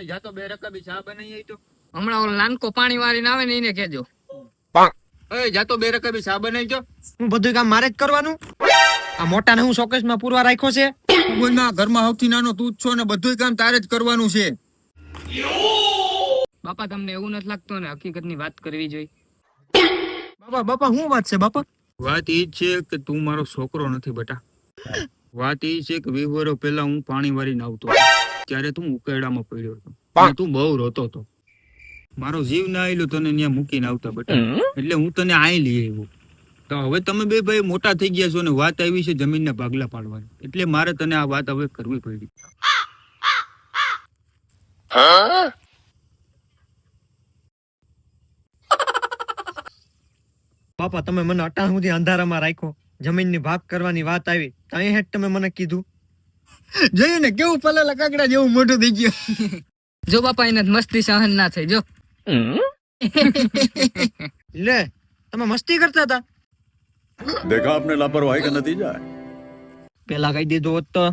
એ જા તો બે રકાબી ચા બનાવી તો. હમણાં ઓલો નાનકો પાણી વાળીને આવે ને એને કેજો એ જા તો બે રકાબી ચા બનાવી જો. હું બધું કામ મારે જ કરવાનું? આ મોટાને હું શોકેસમાં પૂરવા રાખ્યો છે? બોલમાં ઘરમાં સૌથી નાનો તું જ છો ને બધું કામ તારે જ કરવાનું છે. બાપા તમને એવું નથી લાગતું ને હકીકતની વાત કરવી જોઈએ? બાપા બાપા શું વાત છે બાપા? વાત એ છે કે તું મારો છોકરો નથી બેટા. વાત એ છે કે વીસ વર્ષ પહેલા હું પાણી વાળીને આવતો. ત્યારે તું ઉકેડામાં પડ્યો હતો. અને તું બહુ રોતો હતો. મારો જીવ ના આવેલો તને ત્યાં મૂકીને આવતા બેટા. એટલે હું તને આઈ લઈ આવ્યો. તો હવે તમે બે ભાઈ મોટા થઈ ગયા છો ને વાત આવી છે જમીનના ભાગલા પાડવાની. એટલે મારે તને આ વાત હવે કરવી પડી. પાપા તમે મને અટાણ સુધી અંધારામાં રાખ્યો. જમીનની ભાગ કરવાની વાત આવી. તો અહીં હેઠ તમે મને કીધું. જોયું ને કેવું પલાલા કાકડા જેવું મોટું થઈ ગયું. જો બાપા એને મસ્તી સહન ના થઈ જો. લે તમે મસ્તી કરતા હતા? દેખા આપને લાપરવાહી કા નતીજા પેલા કહી દીધું હોત તો.